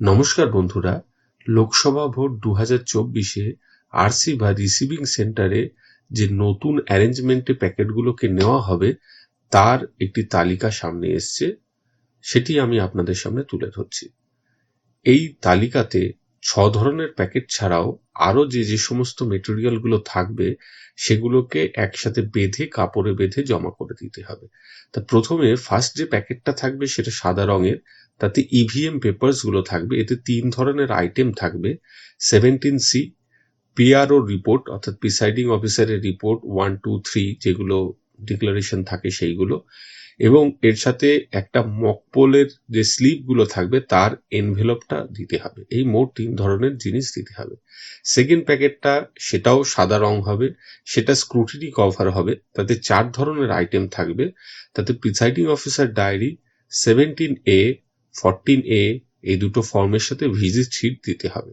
নমস্কার বন্ধুরা, লোকসভা ভোট দু হাজার চব্বিশে আরসি বা রিসিভিং সেন্টারে যে নতুন অ্যারেঞ্জমেন্টে প্যাকেটগুলোকে নেওয়া হবে, তার একটি তালিকা সামনে এসছে, সেটি আমি আপনাদের সামনে তুলে ধরছি। এই তালিকাতে ছ ধরনের প্যাকেট ছাড়াও আরও যে যে সমস্ত মেটেরিয়ালগুলো থাকবে, সেগুলোকে একসাথে বেঁধে কাপড়ে বেঁধে জমা করে দিতে হবে। তা প্রথমে ফার্স্ট যে প্যাকেটটা থাকবে, সেটা সাদা রঙের তাতে ইভিএম পেপার্সগুলো থাকবে, এতে তিন ধরনের আইটেম থাকবে সেভেন্টিন সি পিআরও রিপোর্ট অর্থাৎ প্রিসাইডিং অফিসারের রিপোর্ট ওয়ান টু থ্রি যেগুলো ডিক্লারেশন থাকে সেইগুলো, এবং এর সাথে একটা মকপোলের যে স্লিপগুলো থাকবে, তার এনভেলপটা দিতে হবে। এই মোট তিন ধরনের জিনিস দিতে হবে। সেকেন্ড প্যাকেটটা সেটাও সাদা রং হবে, সেটা স্ক্রুটিনি কভার হবে, তাতে চার ধরনের আইটেম থাকবে, তাতে presiding officer diary seventeen A fourteen A এই দুটো ফর্মের সাথে ভিজিট শিট দিতে হবে।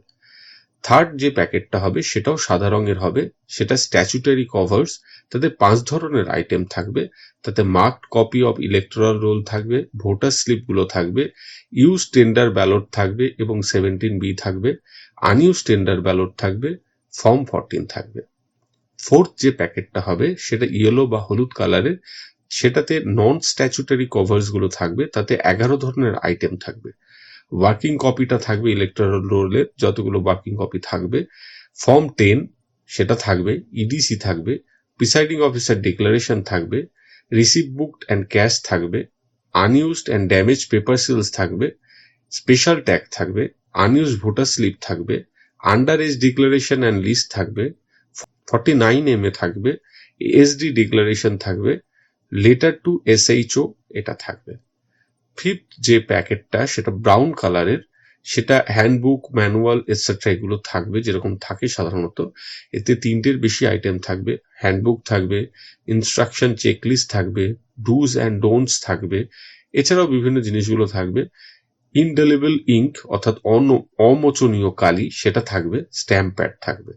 থার্ড যে প্যাকেটটা হবে, সেটাও সাদা রঙের হবে। সেটা স্ট্যাচুটারি কভার্স তাতে পাঁচ ধরনের আইটেম থাকবে। তাতে marked copy of electoral roll থাকবে ভোটার স্লিপগুলো থাকবে ইউজ টেন্ডার ব্যালট থাকবে এবং সেভেন্টিন বি থাকবে আনইউজ টেন্ডার ব্যালট থাকবে ফর্ম ফরটিন থাকবে। ফোর্থ যে প্যাকেটটা হবে, সেটা ইয়েলো বা হলুদ কালারের সেটাতে নন স্ট্যাচুটারি কভার্সগুলো থাকবে, তাতে এগারো ধরনের আইটেম থাকবে। ওয়ার্কিং কপিটা থাকবে ইলেকট্রাল রোলের যতগুলো ওয়ার্কিং কপি থাকবে। ফর্ম টেন সেটা থাকবে ইডিসি থাকবে প্রিসাইডিং অফিসার ডিক্লারেশন থাকবে রিসিভ বুক অ্যান্ড ক্যাশ থাকবে unused and damage paper seals থাকবে স্পেশাল ট্যাগ থাকবে আনইউজ ভোটার স্লিপ থাকবে under age declaration and list থাকবে ফর্টি নাইন এম এ থাকবে এসডি ডিক্লারেশন থাকবে লেটার টু এসএইচও এটা থাকবে। ফিফথ যে প্যাকেটটা, সেটা ব্রাউন কালারের সেটা হ্যান্ডবুক ম্যানুয়াল এটসেট্রা এগুলো থাকবে, যেরকম থাকে সাধারণত। এতে তিনটের বেশি আইটেম থাকবে। হ্যান্ডবুক থাকবে ইনস্ট্রাকশন চেকলিস্ট থাকবে ডুজ অ্যান্ড ডোন্টস থাকবে। এছাড়াও বিভিন্ন জিনিসগুলো থাকবে। ইনডেলিবল ইঙ্ক অর্থাৎ অমোচনীয় কালি, সেটা থাকবে স্ট্যাম্প প্যাড থাকবে।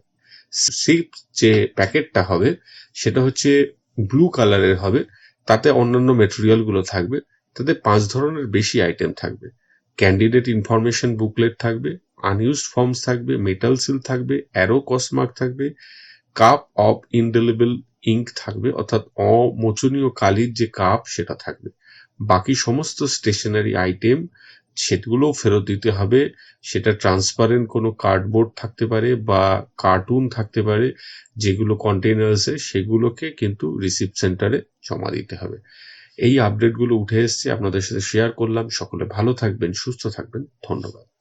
সিপ যে প্যাকেটটা হবে, সেটা হচ্ছে ব্লু কালারের হবে। তাতে অন্যান্য মেটেরিয়ালগুলো থাকবে, তাতে পাঁচ ধরনের বেশি আইটেম থাকবে। ক্যান্ডিডেট ইনফরমেশন বুকলেট থাকবে আনইউজড ফর্মস থাকবে মেটাল সিল থাকবে অ্যারো কসমার্ক থাকবে কাপ অফ ইনডেলিবল ইঙ্ক থাকবে, অর্থাৎ অমোচনীয় কালির যে কাপ সেটা থাকবে। বাকি সমস্ত স্টেশনারি আইটেম সেগুলোও ফেরত দিতে হবে। সেটা ট্রান্সপারেন্ট কোনো কার্ডবোর্ড থাকতে পারে বা কার্টুন থাকতে পারে, যেগুলো কন্টেনার্সে সেগুলোকে কিন্তু রিসিপ্ট সেন্টারে জমা দিতে হবে। এই আপডেটগুলো উঠে এসছে, আপনাদের সাথে শেয়ার করলাম। সকলে ভালো থাকবেন, সুস্থ থাকবেন। ধন্যবাদ।